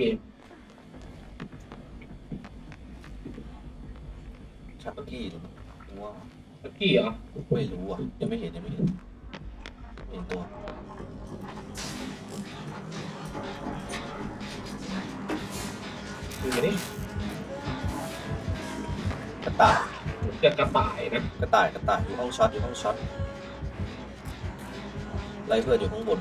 เคชักกี้หรือผมว่าตะกี้เหรอไม่รู้อะยังไม่เห็นยังไม่เห็นไม่เห็นตัวดูมาดิกระต่ายจะกระต่ายนะกระต่ายกระต่ายอยู่ห้องช็อตอยู่ห้องช็อตไล่เพื่อนอยู่ข้างบน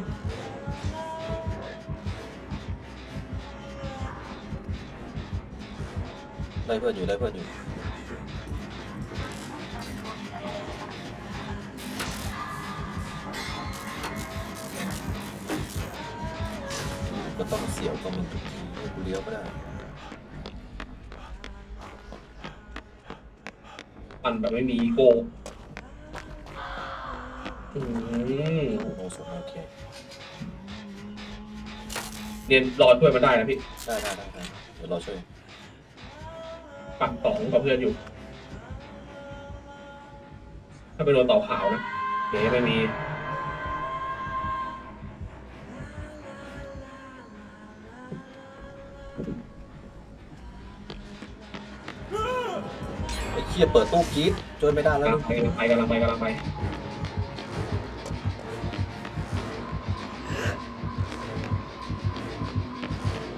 ไล่เพื่อนอยู่ไล่เพื่อนอยู่ก็ต้องเสียวกับมึงทุกทีให้กูเลี้ยวก็ได้ปั่นแบบไม่มีอีโก้อืมโอ้โหสุดโอเคเรียนรอช่วยมาได้นะพี่ ได้ได้ได้ได้เดี๋ยวเราช่วย ปั่นสองกับเพื่อนอยู่ ถ้าไปโดนเต่าขาวนะเดี๋ยวไม่มีไอ้เคียเปิดตู้กรีดช่วยไม่ได้แล้วกำลังไปไปกำลังไปกำลังไป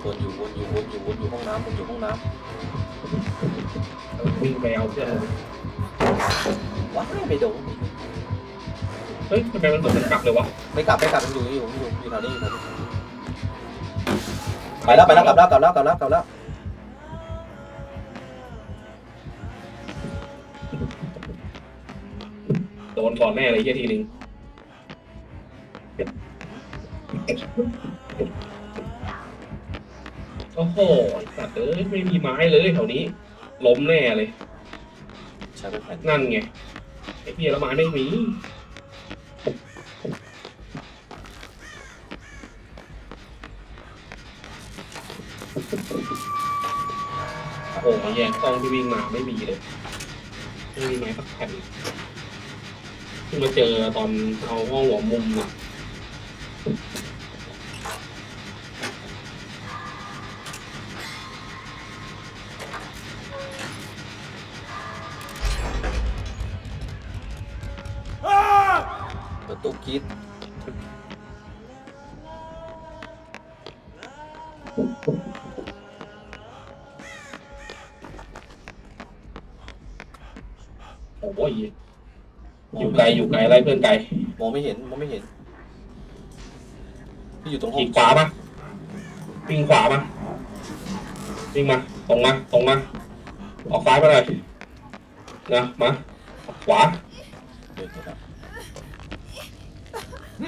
วนอยู่วนอยู่วนอยู่วนอยู่ห้องน้ำวนอยู่ห้องน้ วิ่งไปเอาเพื่อนลงำว้ายไม่โดนเฮ้ยทำไมมันเหมือนมันกลับเลยวะไม่กลับไม่กลับมันอยู่อยู่อยู่อยู่แถวนี้อยู่แถวนี้ไปแล้วไปแล้วกลับแล้วกลับแล้วกลับแล้วกลับแล้วโดนก่อนแน่เลยเหี้ยทีนึง โอ้โหไอ้สัตว์เอ้ยไม่มีไม้เลยแถวนี้ ล้มแน่เลย ใช้เป็นแผ่นนั่นไง ไอ้เหี้ยแล้วไม้ไม่มี โอ้ยแย่กล้องที่วิ่งมาไม่มีเลย ไม่มีไม้สักแผ่นเพิ่งมาเจอตอนเอาห้องหัวมุมอะ ตู้กรีดโอ้ยอยู่ไกลอยู่ไกลไล่เพื่อนไกลมองไม่เห็นมองไม่เห็นพี่อยู่ตรงห้อขีงดขวาปะวิ่งขวาปะวิ่งมา ตรงมา ตรงมา ออกซ้ายมาเลยนะมา ขวา เดินไปแล้ว ไ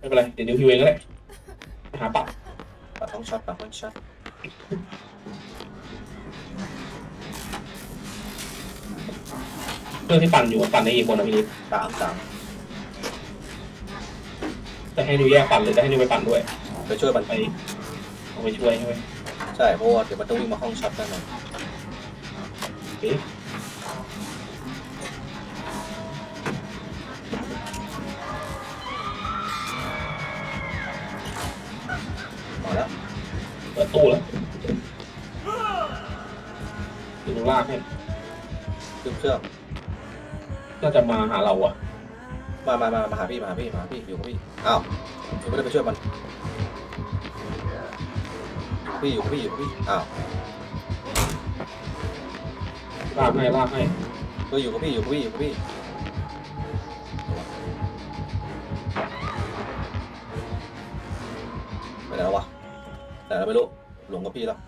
ม่เป็นไร เดี๋ยวนิ้วฮิวเองก็ได้ไปหาปัดปัดห้องช็อตปัดห้องช็อตเพื่อนที่ปั่นอยู่อะปั่นในอีกคนนะพี่นิดสามสามจะให้นิวแยกปั่นหรือจะให้นิวไปปั่นด้วย ไปช่วยมันไปเอาไปช่วยใช่ไหมใช่เพราะว่าเดี๋ยวมันต้องวิ่งมาห้องช็อตแน่นอน โอเค ตู้แล้วดูลากให้ขึ้นเครื่องน่าจะมาหาเราอะมามามามาหาพี่มาหาพี่มาหาพี่อยู่กับพี่อ้าวผมไม่ได้ไปช่วยมันพี่อยู่กับพี่อยู่กับพี่อ้าวลากให้ลากให้เฮ้ยอยู่กับพี่อยู่กับพี่อยู่กับพี่ไปไหนแล้ววะไหนแล้วไม่รู้ หลงกับพี่แล้ว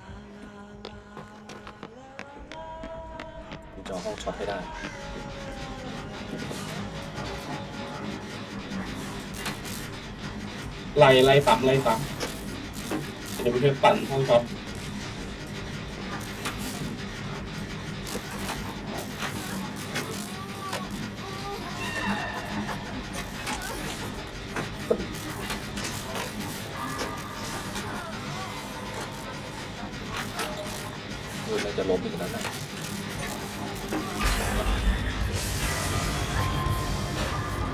กูจะเอาห้องช็อตให้ได้ไล่ไล่ซ้ำไล่ซ้ำเดี๋ยวไปช่วยปั่นห้องช็อต เออมันจะล้มอีกแล้วนะ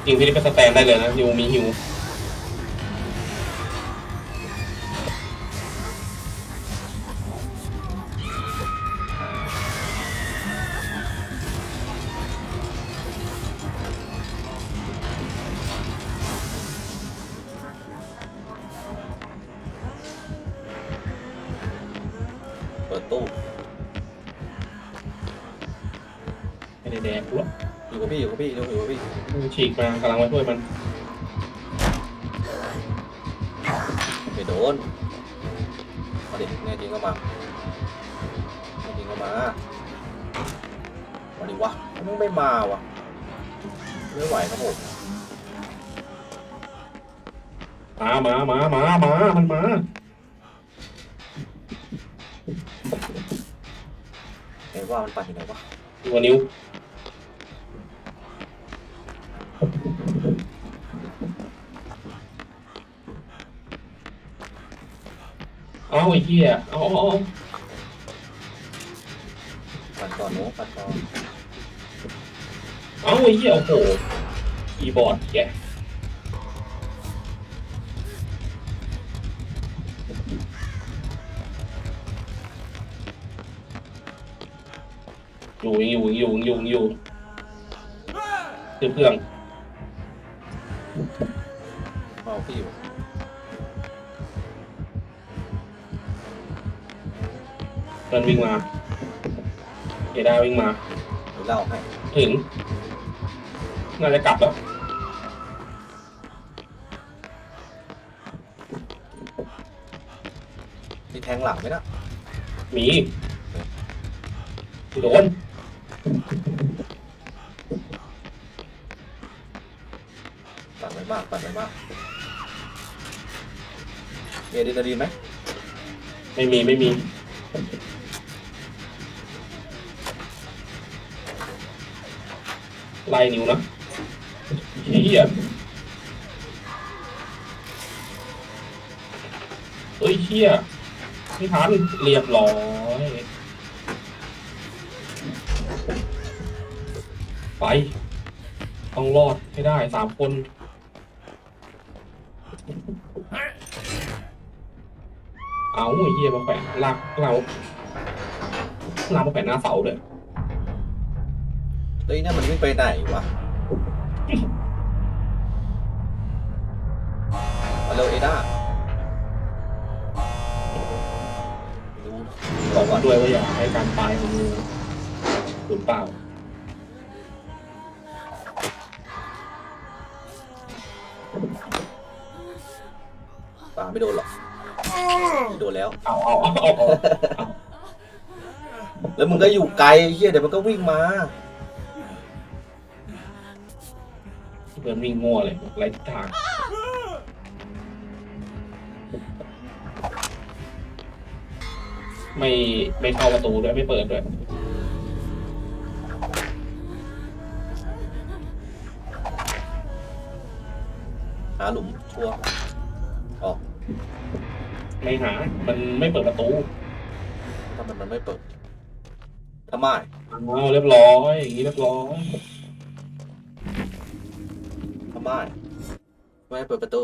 ยิงพี่นี่เป็นสแตนได้เลยนะฮิวมีฮิว ไม่ได้แดกกูหรอกอยู่กับพี่อยู่กับพี่อยู่กับพี่ฉีกมากำลังมาช่วยมันไม่โดนมาดิแน่จริงก็มาแน่จริงก็มามาดิวะมันไม่มาวะไม่ไหวครับผมมามามามามามันมาไหนว่ามันปั่นอยู่ไหนวะตัวนิ้ว เอาไอ้เหี้ยเอาเอาเอาปั่นก่อนโน้ปั่นก่อนเอาไอ้เหี้ยโอ้โหคีย์บอร์ดแกอยู่ยังอยู่ยังอยู่ยังอยู่ยังอยู่คือเพื่อน พื่อนวิ่งมาเอด้าวิ่งมาเดี๋ยวเล่าให้ถึงน่าจะกลับแล้วมีแทงหลังไหมนะหมีโดนปั่นไปมากปั่นไปมากมีอะดรีนาลีนไหมไม่มีไม่มี ไล่นิ้วนะเฮียเฮ้ยเฮียไม่ทันเรียบร้อยไปต้องรอดให้ได้สามคนเอาเฮียมาแขวนลากเราลากมาแขวนหน้าเสาเลย เฮ้ยเนี่ยมันวิ่งไปไหนวะมาเร็วเอด้าบอกว่าด้วยว่าอย่าให้การตายของมึงสูญเปล่าป่าไม่โดนหรอกไม่โดนแล้ว เอาเอาเอาเอาแล้วมึงก็อยู่ไกลเฮียเดี๋ยวมันก็วิ่งมา เพื่อนวิ่งงัวเลยไร้ทิศทางไม่ไม่เข้าประตูด้วยไม่เปิดด้วยหาหลุมชัวร์ออกไม่หา มันไม่เปิดประตูถ้ามันมันไม่เปิดทำไมเอาเรียบร้อยอย่างนี้เรียบร้อย ทำไมไม่เปิดประตู